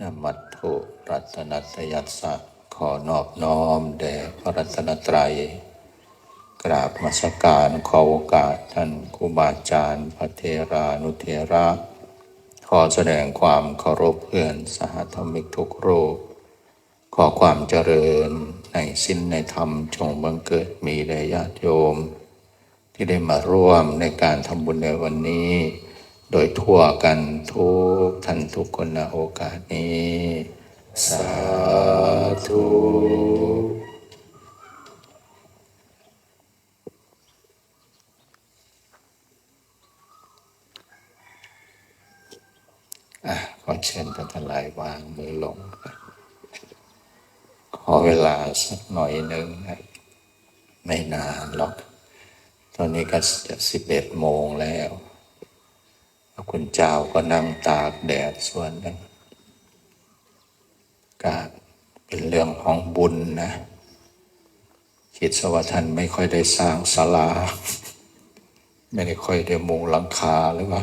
นมัตถุรัตนัตยัสสะขอนอบน้อมแด่พระรัตนตรัย กราบมัสการขอโอกาสท่านครูบาอาจารย์พระเทรานุเทระ ขอแสดงความเคารพเพื่อนสหธรรมิกทุกรูปขอความเจริญในสิ้นในธรรมจงบังเกิดมีแด่ญาติโยม ที่ได้มาร่วมในการทำบุญในวันนี้ โดยทั่วกันทุกท่านทุกคนณโอกาสนี้ สาธุอะขอเชิญท่านทั้งหลายวางมือลง ขอเวลาสักหน่อยหนึ่งนะไม่นานหรอก ตอนนี้ก็จะสิบเอ็ดโมงแล้ว คุณเจ้าก็นั่งตากแดดส่วนหนึ่งก็เป็นเรื่องของบุญนะคิดสว่าท่านไม่ค่อยได้สร้างศาลา ไม่ได้ค่อยได้มุงหลังคาหรือเปล่า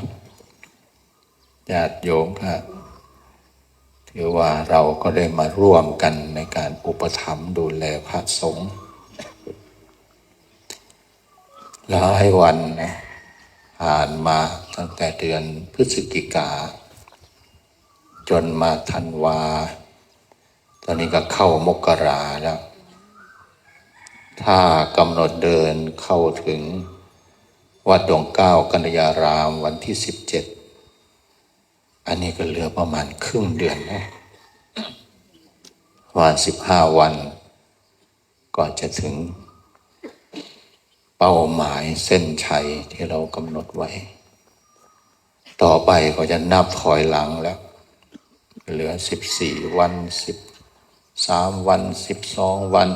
ญาติโยมก็ถือว่าเราก็ได้มาร่วมกันในการอุปถัมภ์ดูแลพระสงฆ์หลายวันนะ ผ่านมาตั้งแต่เดือนพฤศจิกา จนมาธันวา ตอนนี้ก็เข้ามกราแล้ว ถ้ากำหนดเดินเข้าถึงวัดดวงเก้ากัญญารามวันที่สิบเจ็ดอันนี้ก็เหลือประมาณครึ่งเดือนนะประมาณสิบห้าวันก่อนจะถึง เป้าหมายเส้นชัยที่เรากำหนดไว้ ต่อไปก็จะนับถอยหลังแล้ว เหลือสิบสี่วันสิบสามวันสิบสองวัน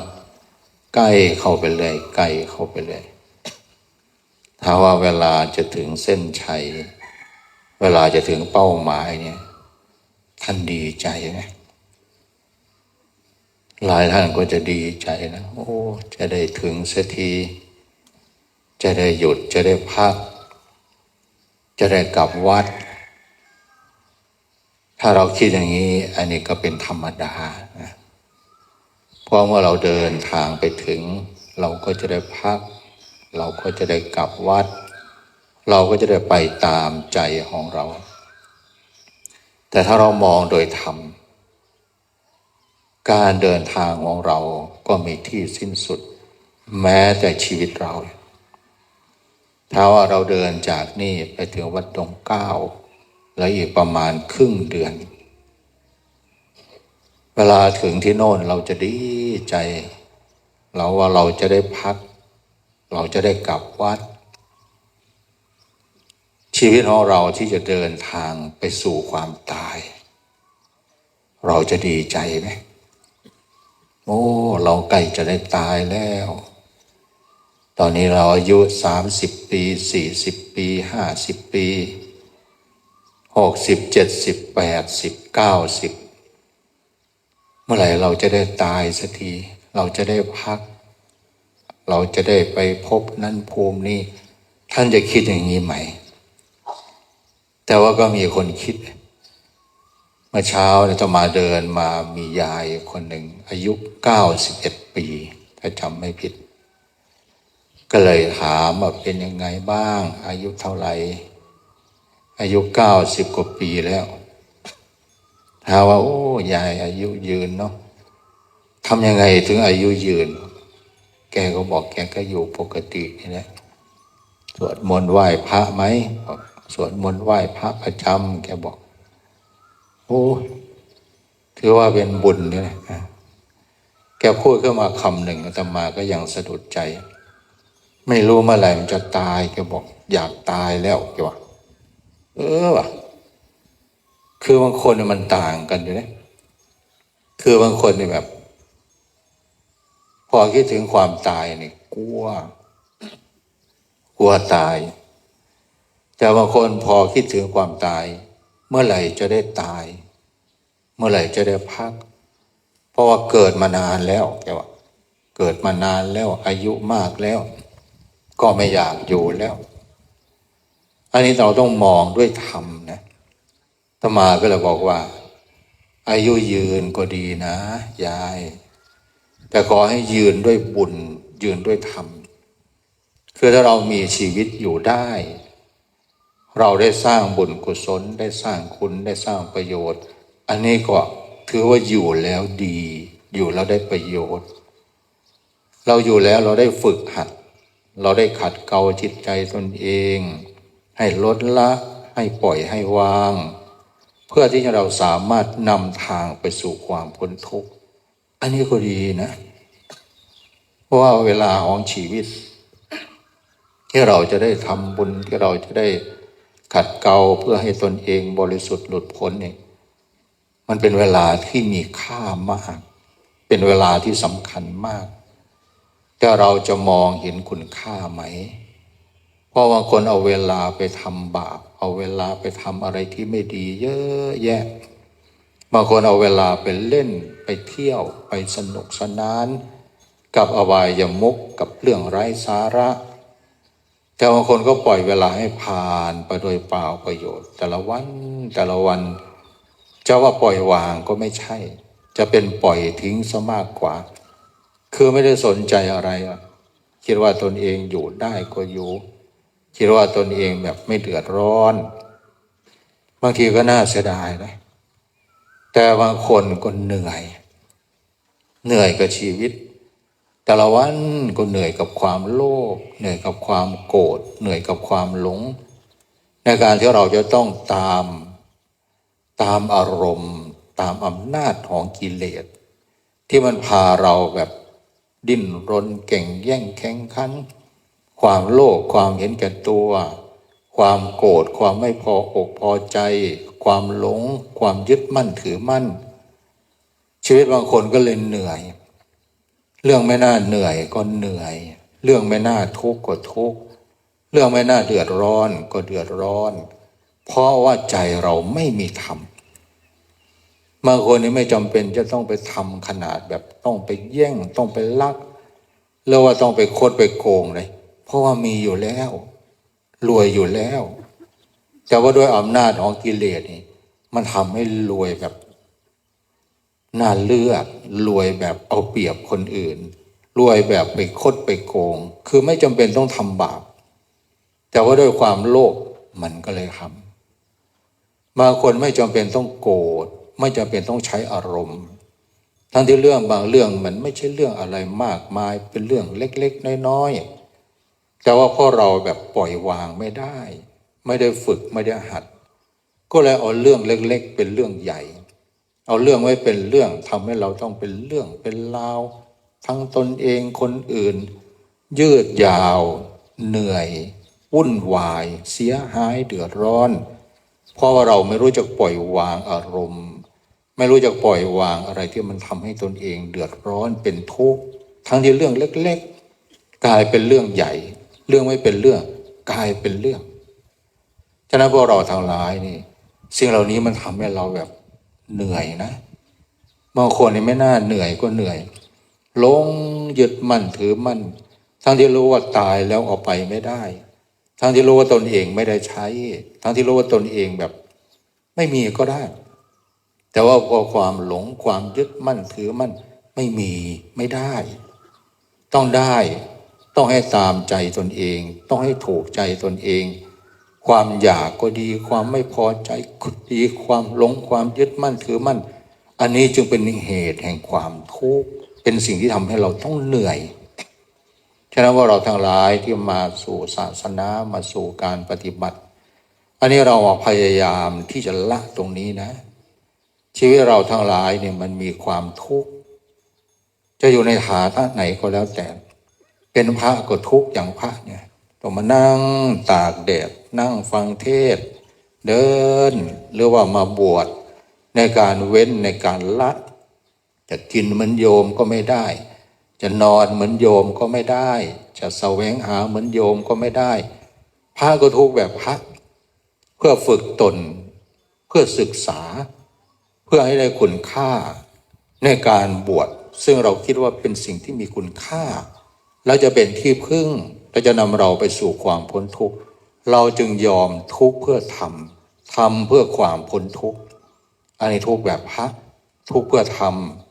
ใกล้เข้าไปเลยใกล้เข้าไปเลยถ้าว่าเวลาจะถึงเส้นชัย เวลาจะถึงเป้าหมายเนี่ย ท่านดีใจไหมหลายท่านก็จะดีใจนะ โอ้ จะได้ถึงสักที จะได้หยุดจะได้พัก จะได้กลับวัด ถ้าเราคิดอย่างนี้ อันนี้ก็เป็นธรรมดานะเพราะเมื่อเราเดินทางไปถึง เราก็จะได้พัก เราก็จะได้กลับวัด เราก็จะได้ไปตามใจของเรา แต่ถ้าเรามองโดยธรรมการเดินทางของเราก็มีที่สิ้นสุด แม้แต่ชีวิตเรา ถ้าว่าเราเดินจากนี่ไปถึงวัดดงเก้าแล้วอีกประมาณครึ่งเดือน เวลาถึงที่โน่นเราจะดีใจ เราว่าเราจะได้พัก เราจะได้กลับวัด ชีวิตของเราที่จะเดินทางไปสู่ความตาย เราจะดีใจไหมโอ้ เราใกล้จะได้ตายแล้ว ตอนนี้เราอายุสามสิบปีสี่สิบปีห้าสิบปีหกสิบเจ็ดสิบแปดสิบเก้าสิบเมื่อไหร่เราจะได้ตายสักที เราจะได้พัก เราจะได้ไปพบนั่นภูมินี้ ท่านจะคิดอย่างนี้ไหม แต่ว่าก็มีคนคิด เมื่อเช้าเนี่ยจะมาเดินมามียายคนหนึ่ง อายุเก้าสิบเอ็ดปี ถ้าจำไม่ผิด ก็เลยถามว่าเป็นยังไงบ้าง อายุเท่าไหร่ อายุเก้าสิบกว่าปีแล้วถามว่า โอ้ยายอายุยืนเนาะทำยังไงถึงอายุยืน แกก็บอกแกก็อยู่ปกตินี่แหละสวดมนต์ไหว้พระไหมบอกสวดมนต์ไหว้พระประจำแกบอก โอ้ถือว่าเป็นบุญเลยนะแกพูดขึ้นมาคำหนึ่งอาตมาก็ยังสะดุดใจ ไม่รู้เมื่อไหร่มันจะตายแกบอก อยากตายแล้วแกว่าเออว่ะ คือบางคนมันต่างกันอยู่นะคือบางคนเนี่ยแบบ พอคิดถึงความตายเนี่ยกลัว กลัวตาย แต่บางคนพอคิดถึงความตาย เมื่อไหร่จะได้ตาย เมื่อไหร่จะได้พัก เพราะว่าเกิดมานานแล้วแกว่า เกิดมานานแล้วอายุมากแล้ว ก็ไม่อยากอยู่แล้ว อันนี้เราต้องมองด้วยธรรมนะตมาก็เลยบอกว่า อายุยืนก็ดีนะยาย แต่ขอให้ยืนด้วยบุญ ยืนด้วยธรรม คือถ้าเรามีชีวิตอยู่ได้ เราได้สร้างบุญกุศล ได้สร้างคุณได้สร้างประโยชน์ อันนี้ก็ถือว่าอยู่แล้วดี อยู่แล้วได้ประโยชน์ เราอยู่แล้วเราได้ฝึกหัด เราได้ขัดเกลาจิตใจตนเอง ให้ลดละให้ปล่อยให้วาง เพื่อที่เราสามารถนำทางไปสู่ความพ้นทุกข์อันนี้ก็ดีนะ เพราะว่าเวลาของชีวิต ที่เราจะได้ทำบุญที่เราจะได้ขัดเกลาเพื่อให้ตนเองบริสุทธิ์หลุดพ้นเนี่ยมันเป็นเวลาที่มีค่ามาก เป็นเวลาที่สำคัญมาก แต่เราจะมองเห็นคุณค่าไหม เพราะบางคนเอาเวลาไปทำบาป เอาเวลาไปทำอะไรที่ไม่ดี เยอะแยะ บางคนเอาเวลาไปเล่นไปเที่ยวไปสนุกสนาน กับอบายมุกกับเรื่องไร้สาระ แต่บางคนก็ปล่อยเวลาให้ผ่านไปโดยเปล่าประโยชน์ แต่ละวันแต่ละวันจะว่าปล่อยวางก็ไม่ใช่ จะเป็นปล่อยทิ้งซะมากกว่า คือไม่ได้สนใจอะไรอะคิดว่าตนเองอยู่ได้ก็อยู่ คิดว่าตนเองแบบไม่เดือดร้อน บางทีก็น่าเสียดายนะแต่บางคนก็เหนื่อย เหนื่อยกับชีวิต แต่ละวันก็เหนื่อยกับความโลภเหนื่อยกับความโกรธเหนื่อยกับความหลง ในการที่เราจะต้องตามตามอารมณ์ ตามอำนาจของกิเลส ที่มันพาเราแบบ ดิ้นรนเก่งแย่งแข่งขัน ความโลภความเห็นแก่ตัว ความโกรธความไม่พออกพอใจ ความหลง ความยึดมั่นถือมั่น ชีวิตบางคนก็เลยเหนื่อย เรื่องไม่น่าเหนื่อยก็เหนื่อย เรื่องไม่น่าทุกข์ก็ทุกข์เรื่องไม่น่าเดือดร้อนก็เดือดร้อน เพราะว่าใจเราไม่มีธรรม บางคนนี่ไม่จำเป็นจะต้องไปทำขนาดแบบต้องไปแย่งต้องไปลักหรือว่าต้องไปโคดไปโกงเลย เพราะว่ามีอยู่แล้ว รวยอยู่แล้ว แต่ว่าด้วยอำนาจของกิเลสนี่ มันทำให้รวยแบบน่าเลือกรวยแบบเอาเปรียบคนอื่น รวยแบบไปคดไปโกง คือไม่จำเป็นต้องทำบาป แต่ว่าด้วยความโลภมันก็เลยทำบางคนไม่จำเป็นต้องโกรธ ไม่จำเป็นต้องใช้อารมณ์ ทั้งที่เรื่องบางเรื่องมันไม่ใช่เรื่องอะไรมากมายเป็นเรื่องเล็กๆน้อยๆแต่ว่าพราะเราแบบปล่อยวางไม่ได้ ไม่ได้ฝึกไม่ได้หัด ก็เลยเอาเรื่องเล็ก ๆ เป็นเรื่องใหญ่ เอาเรื่องไว้เป็นเรื่องทำให้เราต้องเป็นเรื่องเป็นราว ทั้งตนเองคนอื่น ยืดยาว เหนื่อยวุ่นวาย เสียหายเดือดร้อน เพราะว่าเราไม่รู้จักปล่อยวางอารมณ์ ไม่รู้จักปล่อยวางอะไรที่มันทำให้ตนเอง เดือดร้อนเป็นทุกข์ทั้งที่เรื่องเล็ก ๆ กลายเป็นเรื่องใหญ่ เรื่องไม่เป็นเรื่องกลายเป็นเรื่องฉะนั้นพวกเราทั้งหลายนี่สิ่งเหล่านี้มันทำให้เราแบบเหนื่อยนะบางคนนี่ไม่น่าเหนื่อยก็เหนื่อยลงยึดมั่นถือมั่นทั้งที่รู้ว่าตายแล้วเอาไปไม่ได้ ทั้งที่รู้ว่าตนเองไม่ได้ใช้ ทั้งที่รู้ว่าตนเองแบบ ไม่มีก็ได้ แต่ว่าพอความหลงความยึดมั่นถือมั่นไม่มีไม่ได้ ต้องได้ต้องให้ตามใจตนเอง ต้องให้ถูกใจตนเอง ความอยากก็ดี ความไม่พอใจก็ดีความหลงความยึดมั่นถือมั่น อันนี้จึงเป็นเหตุแห่งความทุกข์เป็นสิ่งที่ทำให้เราต้องเหนื่อยฉะนั้นว่าเราทั้งหลายที่มาสู่ศาสนามาสู่การปฏิบัติ อันนี้เราพยายามที่จะละตรงนี้นะ ชีวิตเราทั้งหลายเนี่ยมันมีความทุกข์จะอยู่ในฐานะไหนก็แล้วแต่ เป็นพระก็ทุกข์อย่างพระเนี่ยต้องมานั่งตากแดดนั่งฟังเทศ เดินหรือว่ามาบวชในการเว้นในการละ จะกินเหมือนโยมก็ไม่ได้ จะนอนเหมือนโยมก็ไม่ได้ จะแสวงหาเหมือนโยมก็ไม่ได้พระก็ทุกข์แบบพระเพื่อฝึกตนเพื่อศึกษา พื่อให้ได้คุณค่าในการบวชซึ่งเราคิดว่าเป็นสิ่งที่มีคุณค่า แล้วจะเป็นที่พึ่งและจะนำเราไปสู่ความพ้นทุกข์ เราจึงยอมทุกข์เพื่อทำทำเพื่อความพ้นทุกข์อันนี้ทุกข์แบบพระทุกข์เพื่อท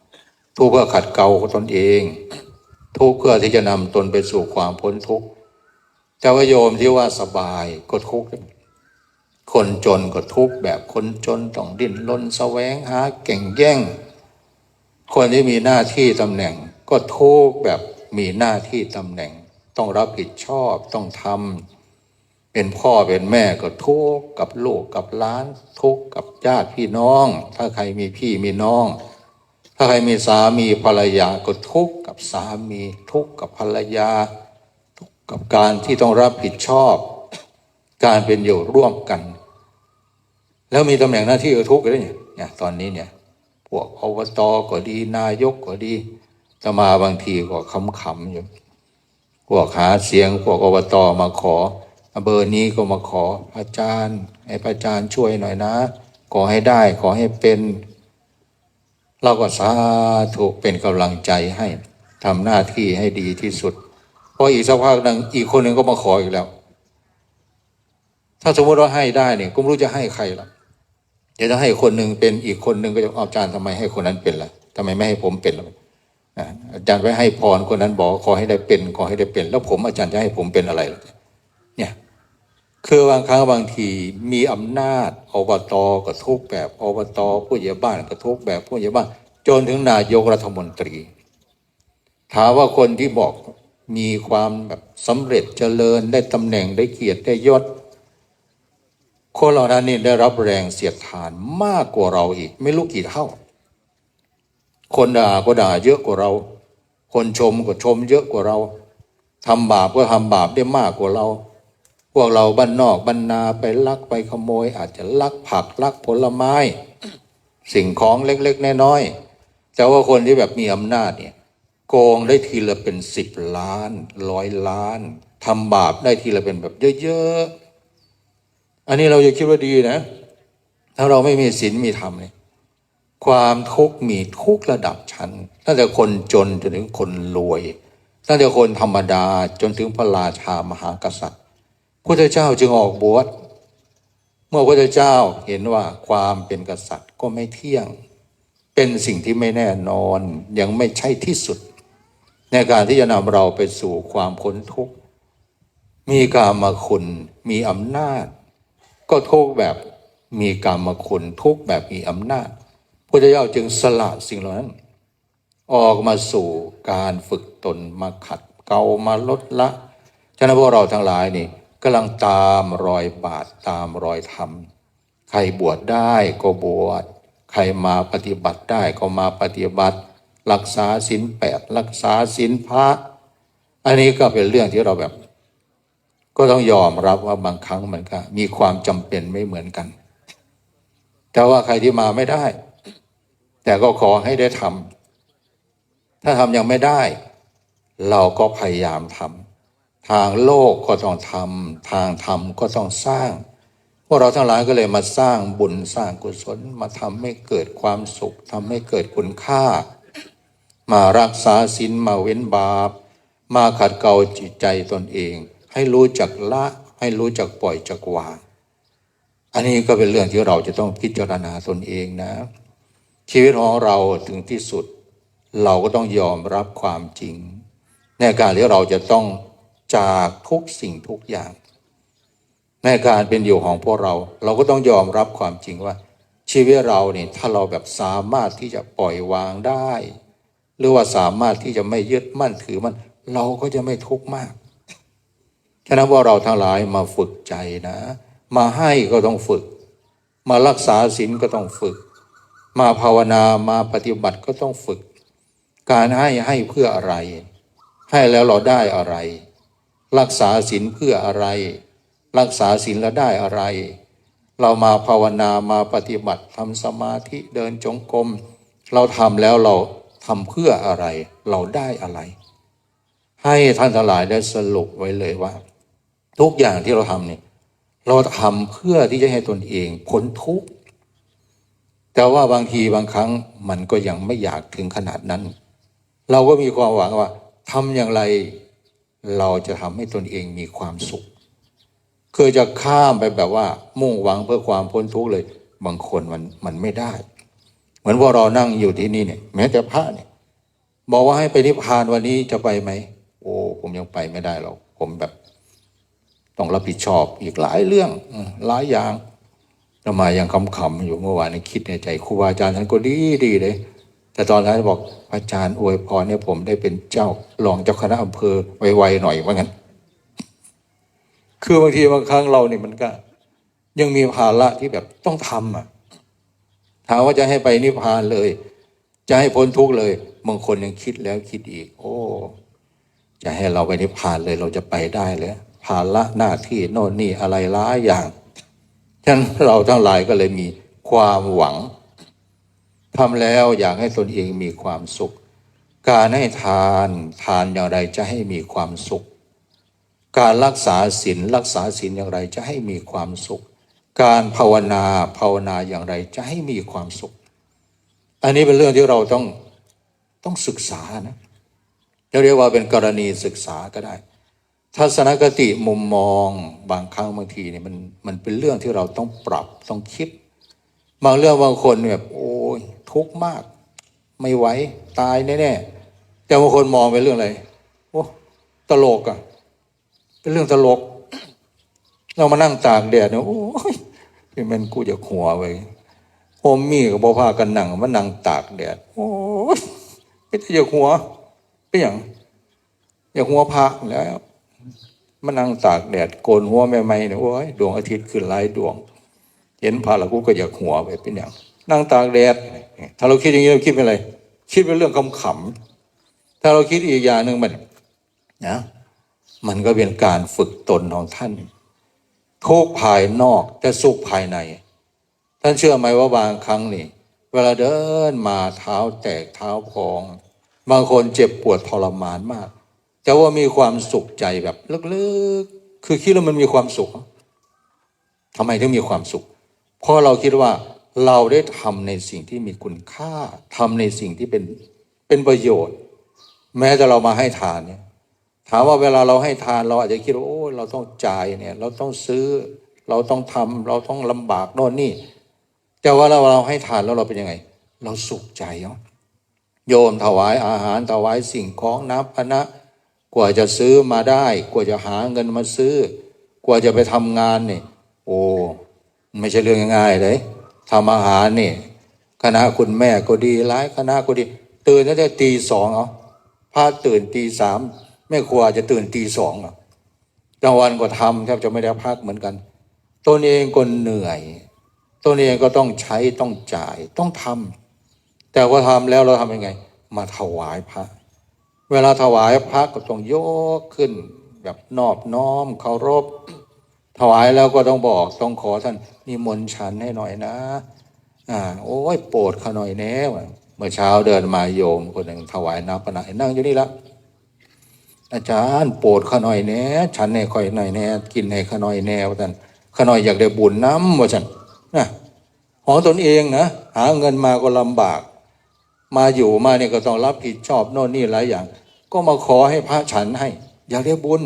ำทุกข์เพื่อขัดเกลาตนเอง ทุกข์เพื่อที่จะนำตนไปสู่ความพ้นทุกข์เจ้าโยมที่ว่าสบายก็ทุกข์ คนจนก็ทุกแบบคนจนต้องดิ้นรนแสวงหาเก่งแย่ง คนที่มีหน้าที่ตำแหน่ง ก็ทุกแบบมีหน้าที่ตำแหน่ง ต้องรับผิดชอบต้องทำเป็นพ่อเป็นแม่ก็ทุกกับลูกกับล้าน ทุกกับญาติพี่น้อง ถ้าใครมีพี่มีน้อง ถ้าใครมีสามีภรรยาก็ทุกกับสามีทุกกับภรรยา ทุกกับการที่ต้องรับผิดชอบ การเป็นอยู่ร่วมกัน แล้วมีตำแหน่งหน้าที่ก็ทุกข์เลยเนี่ยเนี่ยตอนนี้เนี่ย พวกอบตก็ดีนายกก็ดีจะมาบางทีก็ขำๆอยู่พวกหาเสียงพวกอบตมาขอเบอร์นี้ก็มาขออาจารย์ให้พระอาจารย์ช่วยหน่อยนะ ขอให้ได้ขอให้เป็น เราก็สาธุเป็นกำลังใจให้ทำหน้าที่ให้ดีที่สุดพออีกสักพักหนึ่งอีกคนหนึ่งก็มาขออีกแล้ว ถ้าสมมติว่าให้ได้เนี่ยก็ไม่รู้จะให้ใครละ ดี๋ยวจะให้คนหนึ่งเป็นอีกคนหนึ่งก็จะเอาอาจารย์ทำไมให้คนนั้นเป็นล่ะทำไมไม่ให้ผมเป็นล่ะอ่าอาจารย์ไปให้พรคนนั้นบอกขอให้ได้เป็นขอให้ได้เป็น แล้วผมอาจารย์จะให้ผมเป็นอะไรล่ะเนี่ยคือบางครั้งบางทีมีอำนาจอบตก็ทุกแบบอบตผู้ใหญ่บ้านก็ทุกแบบผู้ใหญ่บ้านจนถึงนายกรัฐมนตรี ถามว่าคนที่บอกมีความแบบสำเร็จเจริญได้ตำแหน่งได้เกียรติได้ยศ คนเหล่านั้นนี่ได้รับแรงเสียดทานมากกว่าเราอีก ไม่รู้กี่เท่า คนด่าก็ด่าเยอะกว่าเรา คนชมก็ชมเยอะกว่าเราทำบาปก็ทำบาปได้มากกว่าเรา พวกเราบ้านนอกบ้านนาไปลักไปขโมย อาจจะลักผักลักผลไม้ สิ่งของเล็กๆน้อยๆแต่ว่าคนที่แบบมีอำนาจเนี่ยโกงได้ทีละเป็นสิบล้านร้อยล้านทำบาปได้ทีละเป็นแบบเยอะๆ อันนี้เราจะคิดว่าดีนะ ถ้าเราไม่มีศีลมีธรรมเนี่ยความทุกข์มีทุกระดับชั้นตั้งแต่คนจนจนถึงคนรวยตั้งแต่คนธรรมดาจนถึงพระราชามหากษัตริย์พระเจ้าจึงออกบวชเมื่อพระเจ้าเห็นว่าความเป็นกษัตริย์ก็ไม่เที่ยง เป็นสิ่งที่ไม่แน่นอนยังไม่ใช่ที่สุด ในการที่จะนำเราไปสู่ความพ้นทุกข์มีกามคุณมีอำนาจ ก็ทุกแบบมีกามคุณทุกแบบมีอำนาจพระเจ้าจึงสละสิ่งเหล่านั้น ออกมาสู่การฝึกตนมาขัดเกามาลดละฉะนั้นพวกเราทั้งหลายนี่กำลังตามรอยบาทตามรอยธรรม ใครบวชได้ก็บวชใครมาปฏิบัติได้ก็มาปฏิบัติ รักษาศีลแปดรักษาศีลพระ อันนี้ก็เป็นเรื่องที่เราแบบ ก็ต้องยอมรับว่าบางครั้งมันก็มีความจำเป็นไม่เหมือนกัน แต่ว่าใครที่มาไม่ได้ แต่ก็ขอให้ได้ทำถ้าทำยังไม่ได้ เราก็พยายามทำทางโลกก็ต้องทำทางธรรมก็ต้องสร้างพวกเราทั้งหลายก็เลยมาสร้างบุญสร้างกุศลมาทำให้เกิดความสุขทำให้เกิดคุณค่า มารักษาศีลมาเว้นบาป มาขัดเกลาจิตใจตนเอง ให้รู้จักละ ให้รู้จักปล่อยจักวางอันนี้ก็เป็นเรื่องที่เราจะต้องพิจารณาตนเองนะ ชีวิตของเราถึงที่สุด เราก็ต้องยอมรับความจริง ในการที่เราจะต้องจากทุกสิ่งทุกอย่าง ในการเป็นอยู่ของพวกเรา เราก็ต้องยอมรับความจริงว่า ชีวิตเราเนี่ยถ้าเราแบบสามารถที่จะปล่อยวางได้ หรือว่าสามารถที่จะไม่ยึดมั่นถือมัน เราก็จะไม่ทุกข์มาก ฉะนั้นว่าเราทั้งหลายมาฝึกใจนะ มาให้ก็ต้องฝึก มารักษาศีลก็ต้องฝึก มาภาวนามาปฏิบัติก็ต้องฝึก การให้ให้เพื่ออะไร ให้แล้วเราได้อะไร รักษาศีลเพื่ออะไร รักษาศีลแล้วได้อะไร เรามาภาวนามาปฏิบัติทำสมาธิเดินจงกรมเราทำแล้วเราทำเพื่ออะไร เราได้อะไร ให้ท่านทั้งหลายได้สรุปไว้เลยว่า ทุกอย่างที่เราทำเนี่ยเราทำเพื่อที่จะให้ตนเองพ้นทุกข์แต่ว่าบางทีบางครั้งมันก็ยังไม่อยากถึงขนาดนั้น เราก็มีความหวังว่าทำอย่างไร เราจะทำให้ตนเองมีความสุขคือจะข้ามไปแบบว่า มุ่งหวังเพื่อความพ้นทุกข์เลย บางคนมันมันไม่ได้ เหมือนว่าเรานั่งอยู่ที่นี่เนี่ย แม้แต่พระเนี่ย บอกว่าให้ไปนิพพานวันนี้จะไปไหมโอ้ผมยังไปไม่ได้หรอกผมแบบ ต้องรับผิดชอบอีกหลายเรื่องหลายอย่างจะมายังคำๆอยู่เมื่อวานนี้คิดในใจครูบาอาจารย์ท่านก็ดีดีเลย แต่ตอนนั้นบอกอาจารย์อวยพรเนี่ยผมได้เป็นเจ้ารองเจ้าคณะอำเภอไวๆหน่อยว่างั้นคือบางทีบางครั้งเราเนี่ยมันก็ ยังมีภาระที่แบบต้องทำอะถามว่าจะให้ไปนิพพานเลย จะให้พ้นทุกข์เลยบางคนยังคิดแล้วคิดอีก โอ้ จะให้เราไปนิพพานเลยเราจะไปได้เลย ภาระหน้าที่โน่นนี่อะไรหลายอย่างฉะนั้นเราทั้งหลายก็เลยมีความหวังทำแล้วอยากให้ตนเองมีความสุข การให้ทานทานอย่างไรจะให้มีความสุข การรักษาศีลรักษาศีลอย่างไรจะให้มีความสุข การภาวนาภาวนาอย่างไรจะให้มีความสุข อันนี้เป็นเรื่องที่เราต้องต้องศึกษานะจะเรียกว่าเป็นกรณีศึกษาก็ได้ ทัศนคติมุมมองบางครั้งบางทีเนี่ยมันมันเป็นเรื่องที่เราต้องปรับต้องคิด บางเรื่องบางคนแบบโอ้ยทุกข์มาก ไม่ไหวตายแน่ๆแต่บางคนมองเป็นเรื่องอะไรโอ้ตลกอะเป็นเรื่องตลก เรามานั่งตากแดดเนี่ยโอ้ยเป็นมันกูจะหัวไปโฮมมี่กับบ่พากันนั่งมานั่งตากแดดโอ้ยไม่ใช่อยากหัวเป็นอย่างอยากหัวพระแล้ว มานั่งตากแดดโกนหัวใหม่ๆเนี่ยโอ้ยดวงอาทิตย์ขึ้นหลายดวง เห็นพระแล้วกูก็อยากหัวไปเป็นอย่างนั่งตากแดด ถ้าเราคิดอย่างนี้เราคิดเป็นอะไร คิดเป็นเรื่องขำๆถ้าเราคิดอีกอย่างหนึ่งมันนะมันก็เป็นการฝึกตนของท่านทุกภายนอกแต่สุขภายใน ท่านเชื่อไหมว่าบางครั้งนี่เวลาเดินมาเท้าแตกเท้าพอง บางคนเจ็บปวดทรมานมาก แต่ว่ามีความสุขใจแบบลึกๆ คือคิดแล้วมันมีความสุขทำไมถึงมีความสุข เพราะเราคิดว่าเราได้ทำในสิ่งที่มีคุณค่าทำในสิ่งที่เป็นเป็นประโยชน์ แม้แต่เรามาให้ทานเนี่ย ถามว่าเวลาเราให้ทานเราอาจจะคิดว่าโอ้เราต้องจ่ายเนี่ย เราต้องซื้อ เราต้องทำเราต้องลำบากโน่นนี่ แต่ว่าเราเราให้ทานแล้วเราเป็นยังไง เราสุขใจเนาะโยมถวายอาหารถวายสิ่งของน้ำพนะ กว่าจะซื้อมาได้ กว่าจะหาเงินมาซื้อ กว่าจะไปทำงานเนี่ยโอ้ไม่ใช่เรื่องง่ายเลยทำอาหารเนี่ยคณะคุณแม่ก็ดีร้ายคณะก็ดี ตื่นตั้งแต่ตีสองเอาพาตื่นตีสามแม่ครัวจะตื่นตีสองอะกลางวันก็ทำแทบจะไม่ได้พักเหมือนกันตนเองก็เหนื่อยตนเองก็ต้องใช้ต้องจ่ายต้องทำแต่ว่าทำแล้วเราทำยังไง มาถวายพระ เวลาถวายพระก็ต้องยกขึ้น แบบนอบน้อมเคารพ ถวายแล้วก็ต้องบอกต้องขอท่านนิมนต์ฉันให้หน่อยนะ อ่า โอ้ยโปรดขาหน่อยแน่เมื่อเช้าเดินมาโยมคนหนึ่งถวายน้ำปะนะนั่งอยู่นี่ละอาจารย์โปรดขาหน่อยแน่ฉันให้ค่อยหน่อยแน่กินให้ขาหน่อยแน่ว่าท่านขาหน่อยอยากได้บุญน้ำว่าฉันนะของตนเองนะหาเงินมาก็ลำบาก มาอยู่มาเนี่ยก็ต้องรับผิดชอบโน่นนี่หลายอย่าง ก็มาขอให้พระฉันให้ อยากได้บุญ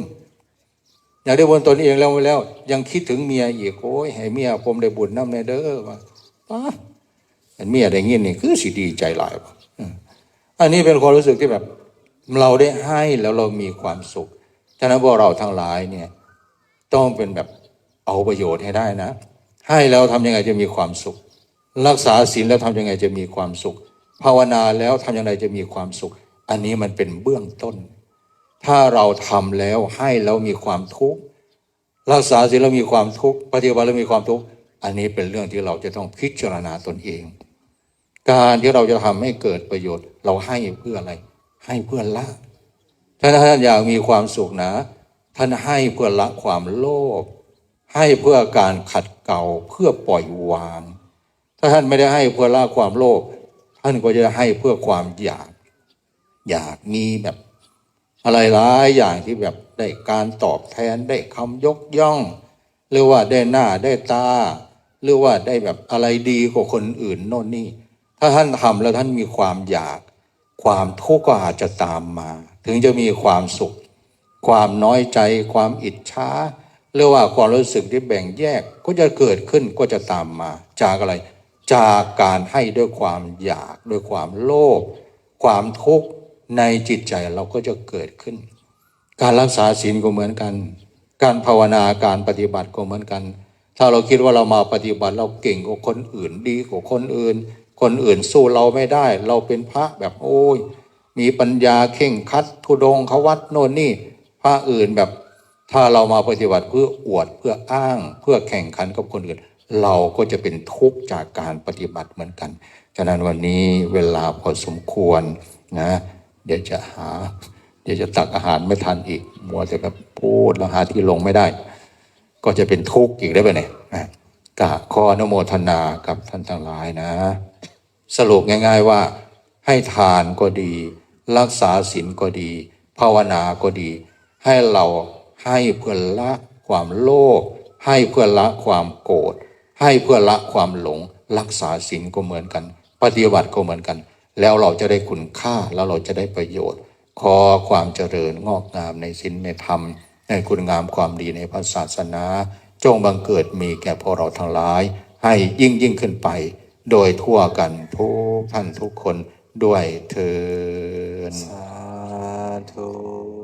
อยากได้บุญตนเองแล้วแล้ว ยังคิดถึงเมียอีกโอ้ยให้เมียผมได้บุญน้ำในเด้อว่าป้าเห็นเมียได้ยินนี่คือสิดีใจหลายว่ะอันนี้เป็นความรู้สึกที่แบบ เราได้ให้แล้วเรามีความสุขฉะนั้นพวกเราทั้งหลายเนี่ยต้องเป็นแบบเอาประโยชน์ให้ได้นะ ให้แล้วทำยังไงจะมีความสุข รักษาศีลแล้วทำยังไงจะมีความสุข ภาวนาแล้วทำยังไงจะมีความสุข อันนี้มันเป็นเบื้องต้น ถ้าเราทำแล้วให้แล้วมีความทุกข์รักษาศีลแล้วมีความทุกข์ปฏิบัติแล้วมีความทุกข์อันนี้เป็นเรื่องที่เราจะต้องพิจารณาตนเอง การที่เราจะทำให้เกิดประโยชน์ เราให้เพื่ออะไร ให้เพื่อละถ้าท่านอยากมีความสุขนะ ท่านให้เพื่อละความโลภให้เพื่อการขัดเกลาเพื่อปล่อยวาง ถ้าท่านไม่ได้ให้เพื่อละความโลภท่านก็จะให้เพื่อความอยาก อยากมีแบบ อะไรหลายอย่างที่แบบได้การตอบแทนได้คำยกย่อง หรือว่าได้หน้าได้ตา หรือว่าได้แบบอะไรดีกว่าคนอื่นโน่นนี่ ถ้าท่านทำแล้วท่านมีความอยาก ความทุกข์ก็อาจจะตามมา ถึงจะมีความสุข ความน้อยใจ ความอิจฉาหรือว่าความรู้สึกที่แบ่งแยกก็จะเกิดขึ้นก็จะตามมา จากอะไร จากการให้ด้วยความอยากด้วยความโลภความทุกข์ ในจิตใจเราก็จะเกิดขึ้น การรักษาศีลก็เหมือนกัน การภาวนาการปฏิบัติก็เหมือนกัน ถ้าเราคิดว่าเรามาปฏิบัติเราเก่งกว่าคนอื่นดีกว่าคนอื่น คนอื่นสู้เราไม่ได้ เราเป็นพระแบบโอ้ยมีปัญญาเข่งคัดทุดงเขวัดโน่นนี่พระอื่นแบบถ้าเรามาปฏิบัติเพื่ออวดเพื่ออ้าง เพื่อแข่งขันกับคนอื่น เราก็จะเป็นทุกข์จากการปฏิบัติเหมือนกัน ฉะนั้นวันนี้เวลาพอสมควรนะ เดี๋ยวจะหา เดี๋ยวจะตักอาหารไม่ทันอีก มัวแต่แบบพูดแล้วหาที่ลงไม่ได้ ก็จะเป็นทุกข์อีกได้ไปเนี่ยอะกะขออนุโมทนากับท่านทั้งหลายนะ สรุปง่าย ๆว่า ให้ทานก็ดี รักษาศีลก็ดี ภาวนาก็ดี ให้เราให้เพื่อละความโลภให้เพื่อละความโกรธให้เพื่อละความหลง รักษาศีลก็เหมือนกัน ปฏิบัติก็เหมือนกัน แล้วเราจะได้คุณค่าแล้วเราจะได้ประโยชน์ ขอความเจริญงอกงามในศีลในธรรม ในคุณงามความดีในพระศาสนา จงบังเกิดมีแก่พวกเราทั้งหลาย ให้ยิ่งยิ่งขึ้นไป โดยทั่วกันทุกท่านทุกคนด้วยเถิดสาธุ